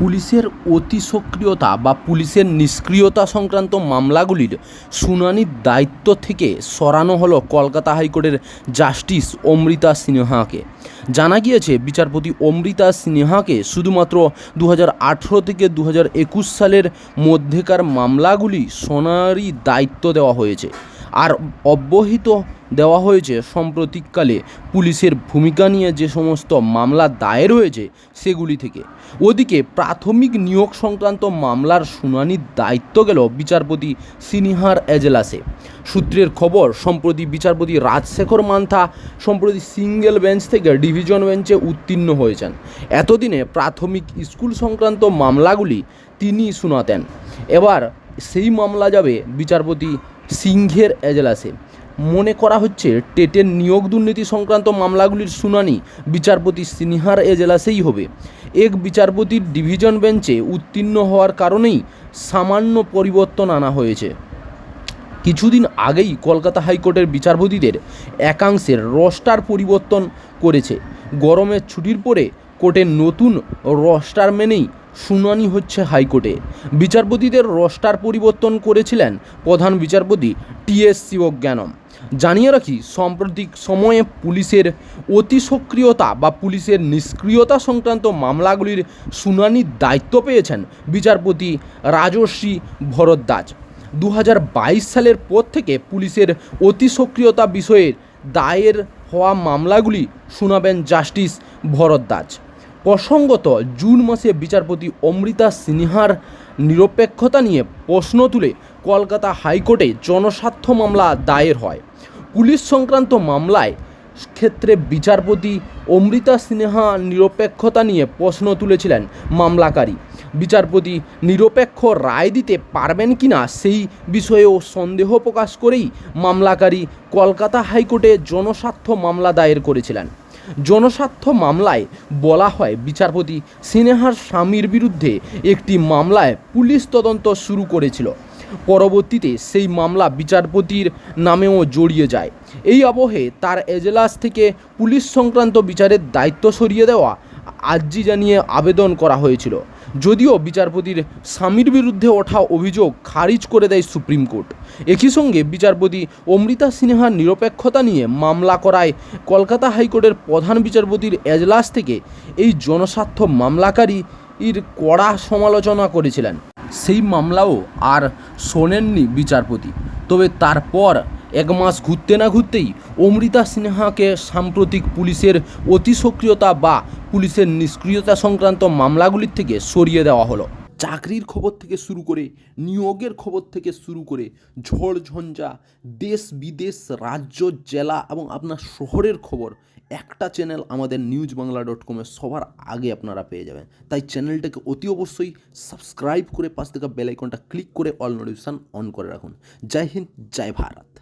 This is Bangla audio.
পুলিশের অতি সক্রিয়তা বা পুলিশের নিষ্ক্রিয়তা সংক্রান্ত মামলাগুলির শুনানির দায়িত্ব থেকে সরানো হলো কলকাতা হাইকোর্টের জাস্টিস অমৃতা সিনহাকে। জানা গিয়েছে, বিচারপতি অমৃতা সিনহাকে শুধুমাত্র দু হাজার আঠেরো থেকে দু হাজার একুশ সালের মধ্যেকার মামলাগুলি শোনারই দায়িত্ব দেওয়া হয়েছে। আর অব্যাহত দেওয়া হয়েছে। সাম্প্রতিককালে পুলিশের ভূমিকা নিয়ে যে সমস্ত মামলা দায়ের হয়েছে সেগুলি থেকে। ওদিকে প্রাথমিক নিয়োগ সংক্রান্ত মামলার শুনানির দায়িত্ব গেল বিচারপতি সিনিহার এজলাসে। সূত্রের খবর, সম্প্রতি বিচারপতি রাজশেখর মান্থা সম্প্রতি সিঙ্গেল বেঞ্চ থেকে ডিভিশন বেঞ্চে উত্তীর্ণ হয়েছেন। এতদিনে প্রাথমিক স্কুল সংক্রান্ত মামলাগুলি তিনি শোনাতেন। এবার সেই মামলা যাবে বিচারপতি সিংহের এজলাসে। মনে করা হচ্ছে টেটের নিয়োগ দুর্নীতি সংক্রান্ত মামলাগুলির শুনানি বিচারপতি সিনহার এজলাসেই হবে। এক বিচারপতির ডিভিশন বেঞ্চে উত্তীর্ণ হওয়ার কারণেই সামান্য পরিবর্তন আনা হয়েছে। কিছুদিন আগেই কলকাতা হাইকোর্টের বিচারপতিদের একাংশের রস্টার পরিবর্তন করেছে। গরমের ছুটির পরে কোর্টের নতুন রস্টার মেনেই শুনানি হচ্ছে হাইকোর্টে। বিচারপতিদের রস্টার পরিবর্তন করেছিলেন প্রধান বিচারপতি টি এস শিবজ্ঞানম জানিয়ে রাখি, সাম্প্রতিক সময়ে পুলিশের অতি সক্রিয়তা বা পুলিশের নিষ্ক্রিয়তা সংক্রান্ত মামলাগুলির শুনানির দায়িত্ব পেয়েছেন বিচারপতি রাজশ্রী ভরদ্বাজ। দু হাজার বাইশ সালের পর থেকে পুলিশের অতি সক্রিয়তা বিষয়ে দায়ের হওয়া মামলাগুলি শোনাবেন জাস্টিস ভরদ্বাজ। প্রসঙ্গত জুন মাসে বিচারপতি অমৃতা সিনহার নিরপেক্ষতা নিয়ে প্রশ্ন তুলে কলকাতা হাইকোর্টে জনস্বার্থ মামলা দায়ের হয়। পুলিশ সংক্রান্ত মামলায় ক্ষেত্রে বিচারপতি অমৃতা সিনহা নিরপেক্ষতা নিয়ে প্রশ্ন তুলেছিলেন মামলাকারী। বিচারপতি নিরপেক্ষ রায় দিতে পারবেন কিনা সেই বিষয়েও সন্দেহ প্রকাশ করেই মামলাকারী কলকাতা হাইকোর্টে জনস্বার্থ মামলা দায়ের করেছিলেন। জনস্বার্থ মামলায় বলা হয়, বিচারপতি সিনেহার স্বামীর বিরুদ্ধে একটি মামলায় পুলিশ তদন্ত শুরু করেছিল। পরবর্তীতে সেই মামলা বিচারপতির নামেও জড়িয়ে যায়। এই আবহে তার এজলাস থেকে পুলিশ সংক্রান্ত বিচারের দায়িত্ব সরিয়ে দেওয়া আর্জি জানিয়ে আবেদন করা হয়েছিল। যদিও বিচারপতির স্বামীর বিরুদ্ধে ওঠা অভিযোগ খারিজ করে দেয় সুপ্রিম কোর্ট। একই সঙ্গে বিচারপতি অমৃতা সিনহার নিরপেক্ষতা নিয়ে মামলা করায় কলকাতা হাইকোর্টের প্রধান বিচারপতির এজলাস থেকে এই জনস্বার্থ মামলাকারীর কড়া সমালোচনা করেছিলেন। সেই মামলাও আর শোনেননি বিচারপতি। তবে তারপর এক মাস ঘুরতে না ঘুরতেই অমৃতা সিনহাকে সাম্প্রতিক পুলিশের অতি সক্রিয়তা বা পুলিশের নিষ্ক্রিয়তা সংক্রান্ত মামলাগুলির থেকে সরিয়ে দেওয়া হলো। চাকরির খবর থেকে শুরু করে, নিয়োগের খবর থেকে শুরু করে, ঝড় ঝঞ্ঝা, দেশ বিদেশ, রাজ্য, জেলা এবং আপনার শহরের খবর একটা চ্যানেল আমাদের নিউজ বাংলা ডট কমে সবার আগে আপনারা পেয়ে যাবেন। তাই চ্যানেলটাকে অতি অবশ্যই সাবস্ক্রাইব করে পাশ থেকে বেল আইকনটা ক্লিক করে অল নোটিফিকেশান অন করে রাখুন। জয় হিন্দ, জয় ভারত।